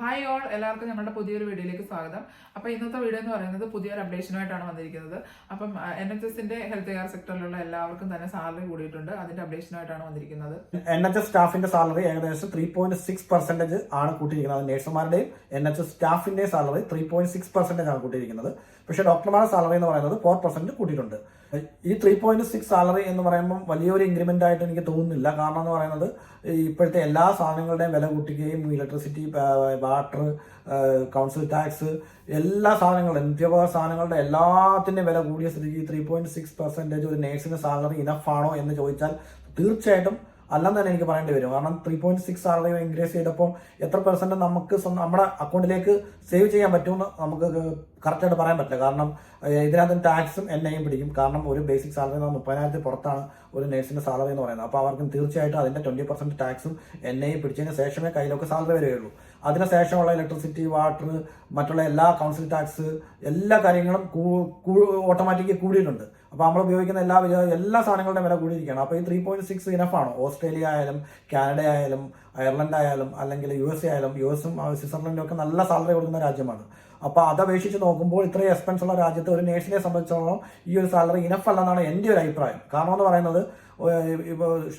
Hi all എല്ലാവർക്കും ഞങ്ങളുടെ പുതിയൊരു വീഡിയോയിലേക്ക് സ്വാഗതം. അപ്പോൾ ഇന്നത്തെ വീഡിയോ എന്ന് പറയുന്നത് പുതിയൊരു അപ്ഡേഷനുമായിട്ടാണ് വന്നിരിക്കുന്നത്. അപ്പം എൻ എച്ച് എസിന്റെ ഹെൽത്ത് കെയർ സെക്ടറിലുള്ള എല്ലാവർക്കും തന്നെ സാലറി കൂടിയിട്ടുണ്ട്. അതിന്റെ അപ്ഡേഷനുമായിട്ടാണ് വന്നിരിക്കുന്നത്. എൻ എച്ച് എസ് സ്റ്റാഫിന്റെ സാലറി ഏകദേശം ത്രീ പോയിന്റ് സിക്സ് പെർസെന്റേജ് ആണ് കൂട്ടിയിരിക്കുന്നത്. നേഴ്സുമാരുടെയും N H S സ്റ്റാഫിന്റെയും salary three point six percentage ആണ് കൂട്ടിയിരിക്കുന്നത്. പക്ഷേ ഡോക്ടർമാരുടെ സാലറി എന്ന് പറയുന്നത് ഫോർ പെർസെന്റ് കൂട്ടിയിട്ടുണ്ട്. ഈ ത്രീ പോയിന്റ് സിക്സ് സാലറി എന്ന് പറയുമ്പോൾ വലിയൊരു ഇൻക്രിമെന്റ് ആയിട്ട് എനിക്ക് തോന്നുന്നില്ല. കാരണം എന്ന് പറയുന്നത് ഇപ്പോഴത്തെ എല്ലാ സാധനങ്ങളുടെയും വില കൂട്ടുകയും ഇലക്ട്രിസിറ്റി വാട്ടർ കൗൺസിൽ ടാക്സ് എല്ലാ സാധനങ്ങളും നിത്യോപകരണ സാധനങ്ങളുടെ എല്ലാത്തിന്റെ വില കൂടിയ സ്ഥിതിക്ക് ത്രീ പോയിന്റ് സിക്സ് പെർസെന്റേജ് ഒരു നേഴ്സിന്റെ സാലറി ഇനഫാണോ എന്ന് ചോദിച്ചാൽ തീർച്ചയായിട്ടും അല്ലെന്ന് തന്നെ എനിക്ക് പറയേണ്ടി വരും. കാരണം three point six salary increase ചെയ്തപ്പോൾ എത്ര പെർസെന്റ് നമുക്ക് നമ്മുടെ അക്കൗണ്ടിലേക്ക് സേവ് ചെയ്യാൻ പറ്റുമെന്ന് നമുക്ക് കറക്റ്റായിട്ട് പറയാൻ പറ്റില്ല. കാരണം ഇതിനകത്ത് ടാക്സും എന്നെയും പിടിക്കും. കാരണം ഒരു ബേസിക് സാലറി എന്ന് പറഞ്ഞാൽ മുപ്പതിനായിരത്തി പുറത്താണ് ഒരു നേഴ്സിന്റെ സാലറി എന്ന് പറയുന്നത്. അപ്പോൾ അവർക്കും തീർച്ചയായിട്ടും അതിന്റെ ട്വന്റി പെർസെന്റ് ടാക്സും എന്നെയും പിടിച്ചതിന് ശേഷമേ കയ്യിലൊക്കെ സാലറി വരികയുള്ളൂ. അതിന് ശേഷമുള്ള ഇലക്ട്രിസിറ്റി വാട്ടർ മറ്റുള്ള എല്ലാ കൗൺസിൽ ടാക്സ് എല്ലാ കാര്യങ്ങളും ഓട്ടോമാറ്റിക്കലി കൂടിയിട്ടുണ്ട്. അപ്പോൾ നമ്മൾ ഉപയോഗിക്കുന്ന എല്ലാ എല്ലാ സാധനങ്ങളുടെയും വില കൂടിയിരിക്കുകയാണ്. അപ്പോൾ ഈ ത്രീ പോയിന്റ് സിക്സ് ഇനഫാണ് ഓസ്ട്രേലിയ ആയാലും കാനഡ ആയാലും അയർലൻഡ് ആയാലും അല്ലെങ്കിൽ യു എസ് ആയാലും യു എസും സ്വിറ്റ്സർലൻഡും ഒക്കെ നല്ല സാലറി കൊടുക്കുന്ന രാജ്യമാണ്. അപ്പോൾ അത് അപേക്ഷിച്ച് നോക്കുമ്പോൾ ഇത്രയും എക്സ്പെൻസ് ഉള്ള രാജ്യത്ത് ഒരു നേഴ്സിനെ സംബന്ധിച്ചിടത്തോളം ഈ ഒരു സാലറി ഇനഫ് അല്ലെന്നാണ് എന്റെ ഒരു അഭിപ്രായം. കാരണം എന്ന് പറയുന്നത് ഇപ്പോൾ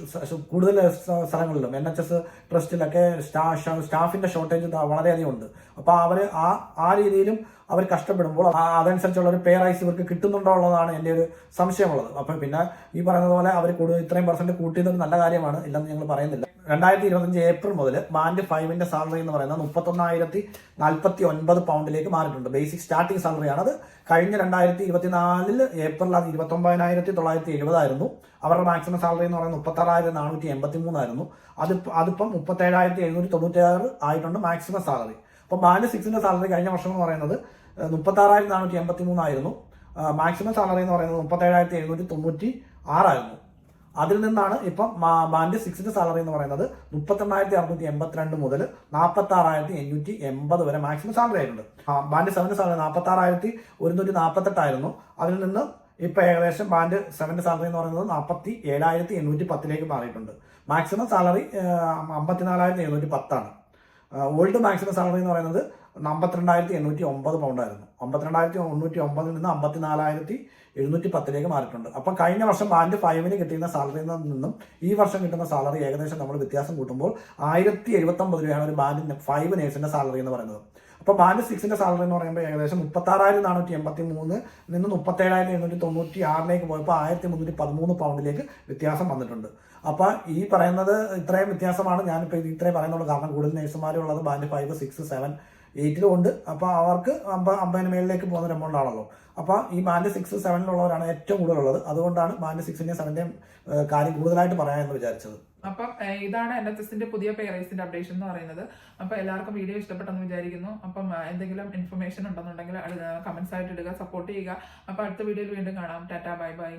കൂടുതൽ സ്ഥ- സ്ഥലങ്ങളിലും എൻ എച്ച് എസ് ട്രസ്റ്റിലൊക്കെ സ്റ്റാ സ്റ്റാഫിന്റെ ഷോർട്ടേജ് വളരെയധികം ഉണ്ട്. അപ്പോൾ അവർ ആ ആ രീതിയിലും അവർ കഷ്ടപ്പെടുമ്പോൾ അതനുസരിച്ചുള്ള ഒരു പേ റൈസ് ഇവർക്ക് കിട്ടുന്നുണ്ടോ ഉള്ളതാണ് എന്റെ ഒരു സംശയമുള്ളത്. അപ്പോൾ പിന്നെ ഈ പറയുന്നത് പോലെ അവർ കൂടുതൽ ഇത്രയും പെർസെന്റ് കൂട്ടിയതൊരു നല്ല കാര്യമാണ്. ഇല്ലെന്ന് ഞങ്ങൾ പറയുന്നില്ല. രണ്ടായിരത്തി ഇരുപത്തഞ്ച് ഏപ്രിൽ മുതൽ ബാൻഡ് ഫൈവിന്റെ സാലറി എന്ന് പറയുന്നത് മുപ്പത്തൊന്നായിരത്തി നാൽപ്പത്തി ഒൻപത് പൗണ്ടിലേക്ക് മാറിയിട്ടുണ്ട് ബേസിക് സ്റ്റാർട്ടിംഗ് സാലറിയാണ് അത്. കഴിഞ്ഞ രണ്ടായിരത്തി ഇരുപത്തിനാലിൽ ഏപ്രിൽ അത് ഇരുപത്തി ഒമ്പതിനായിരത്തി തൊള്ളായിരത്തി എഴുപതായിരുന്നു. അവരുടെ മാക്സിമം സാലറി എന്ന് പറയുന്നത് മുപ്പത്താറായിരത്തി നാനൂറ്റി എൺപത്തി മൂന്നായിരുന്നു അത് അതിപ്പം മുപ്പത്തേഴായിരത്തി എഴുന്നൂറ്റി തൊണ്ണൂറ്റി ആറ് ആയിട്ടുണ്ട് മാക്സിമം സാലറി അപ്പോൾ ബാൻഡ് സിക്സിന്റെ സാലറി കഴിഞ്ഞ വർഷം എന്ന് പറയുന്നത് മുപ്പത്താറായിരത്തി നാനൂറ്റി എൺപത്തി മൂന്നായിരുന്നു മാക്സിമം സാലറി എന്ന് പറയുന്നത് മുപ്പത്തേഴായിരത്തി എഴുന്നൂറ്റി തൊണ്ണൂറ്റി ആറായിരുന്നു അതിൽ നിന്നാണ് ഇപ്പം ബാൻഡ് സിക്സിന്റെ സാലറി എന്ന് പറയുന്നത് മുപ്പത്തെണ്ണായിരത്തി അറുന്നൂറ്റി എൺപത്തിരണ്ട് മുതൽ നാൽപ്പത്തി ആറായിരത്തി എണ്ണൂറ്റി എൺപത് വരെ മാക്സിമം സാലറി ആയിട്ടുണ്ട്. ബാൻഡ് സെവന്റെ സാലറി നാൽപ്പത്തി ആറായിരത്തി ഒരുന്നൂറ്റി നാൽപ്പത്തെട്ടായിരുന്നു അതിൽ നിന്ന് ഇപ്പൊ ഏകദേശം ബാൻഡ് സെവന്റെ സാലറി എന്ന് പറയുന്നത് നാൽപ്പത്തി ഏഴായിരത്തി എണ്ണൂറ്റി പത്തിലേക്ക് മാറിയിട്ടുണ്ട്. മാക്സിമം സാലറി അമ്പത്തിനാലായിരത്തി എഴുന്നൂറ്റി പത്താണ് ഓൾഡ് മാക്സിമം സാലറി എന്ന് പറയുന്നത് അമ്പത്തിരണ്ടായിരത്തി എണ്ണൂറ്റി ഒമ്പത് പൗണ്ടായിരുന്നു. അമ്പത്തിരണ്ടായിരത്തി എണ്ണൂറ്റി ഒമ്പതിൽ നിന്ന് അമ്പത്തിനാലായിരത്തി എഴുന്നൂറ്റി പത്തിലേക്ക് മാറിയിട്ടുണ്ട്. അപ്പം കഴിഞ്ഞ വർഷം ബാൻഡ് ഫൈവിന് കിട്ടിയിരുന്ന സാലറിയിൽ നിന്നും ഈ വർഷം കിട്ടുന്ന സാലറി ഏകദേശം നമ്മൾ വ്യത്യാസം കൂട്ടുമ്പോൾ ആയിരത്തി എഴുപത്തി ഒമ്പത് രൂപയാണ് ഒരു ബാൻഡ് ഫൈവ് നേഴ്സിന്റെ സാലറി എന്ന് പറയുന്നത്. അപ്പോൾ ബാൻഡ് സിക്സിന്റെ സാലറി എന്ന് പറയുമ്പോൾ ഏകദേശം മുപ്പത്താറായിരത്തി നാനൂറ്റി എൺപത്തി മൂന്ന് നിന്ന് മുപ്പത്തേഴായിരത്തി എണ്ണൂറ്റി തൊണ്ണൂറ്റി ആറിലേക്ക് പോയപ്പോൾ ആയിരത്തി മുന്നൂറ്റി പതിമൂന്ന് പൗണ്ടിലേക്ക് വ്യത്യാസം വന്നിട്ടുണ്ട്. അപ്പോൾ ഈ പറയുന്നത് ഇത്രയും വ്യത്യാസമാണ്. ഞാനിപ്പോൾ ഇത് ഇത്രയും പറയുന്നുള്ളൂ. കാരണം കൂടുതൽ നേഴ്സുമാരുള്ളത് ബാൻഡ് ഫൈവ് സിക്സ് സെവൻ എയ്റ്റിലും ഉണ്ട്. അപ്പോൾ അവർക്ക് അമ്പ അമ്പതിന് മേളിലേക്ക് പോകുന്ന എമൗണ്ട് ആണല്ലോ. അപ്പോൾ ഈ ബാൻഡ് സിക്സ് സെവനിലുള്ളവരാണ് ഏറ്റവും കൂടുതൽ ഉള്ളത് അതുകൊണ്ടാണ് ബാൻഡ് സിക്സിന്റെയും സെവന്റെയും കാര്യം കൂടുതലായിട്ട് പറയാമെന്ന് വിചാരിച്ചത്. അപ്പം ഇതാണ് എൻ എച്ച് എസിന്റെ പുതിയ പേ റൈസിന്റെ അപ്ഡേഷൻ എന്ന് പറയുന്നത്. അപ്പൊ എല്ലാവർക്കും വീഡിയോ ഇഷ്ടപ്പെട്ടെന്ന് വിചാരിക്കുന്നു. അപ്പം എന്തെങ്കിലും ഇൻഫർമേഷൻ ഉണ്ടെന്നുണ്ടെങ്കിൽ കമന്റ്സ് ആയിട്ട് ഇടുക സപ്പോർട്ട് ചെയ്യുക. അപ്പൊ അടുത്ത വീഡിയോയിൽ വീണ്ടും കാണാം. Tata bye bye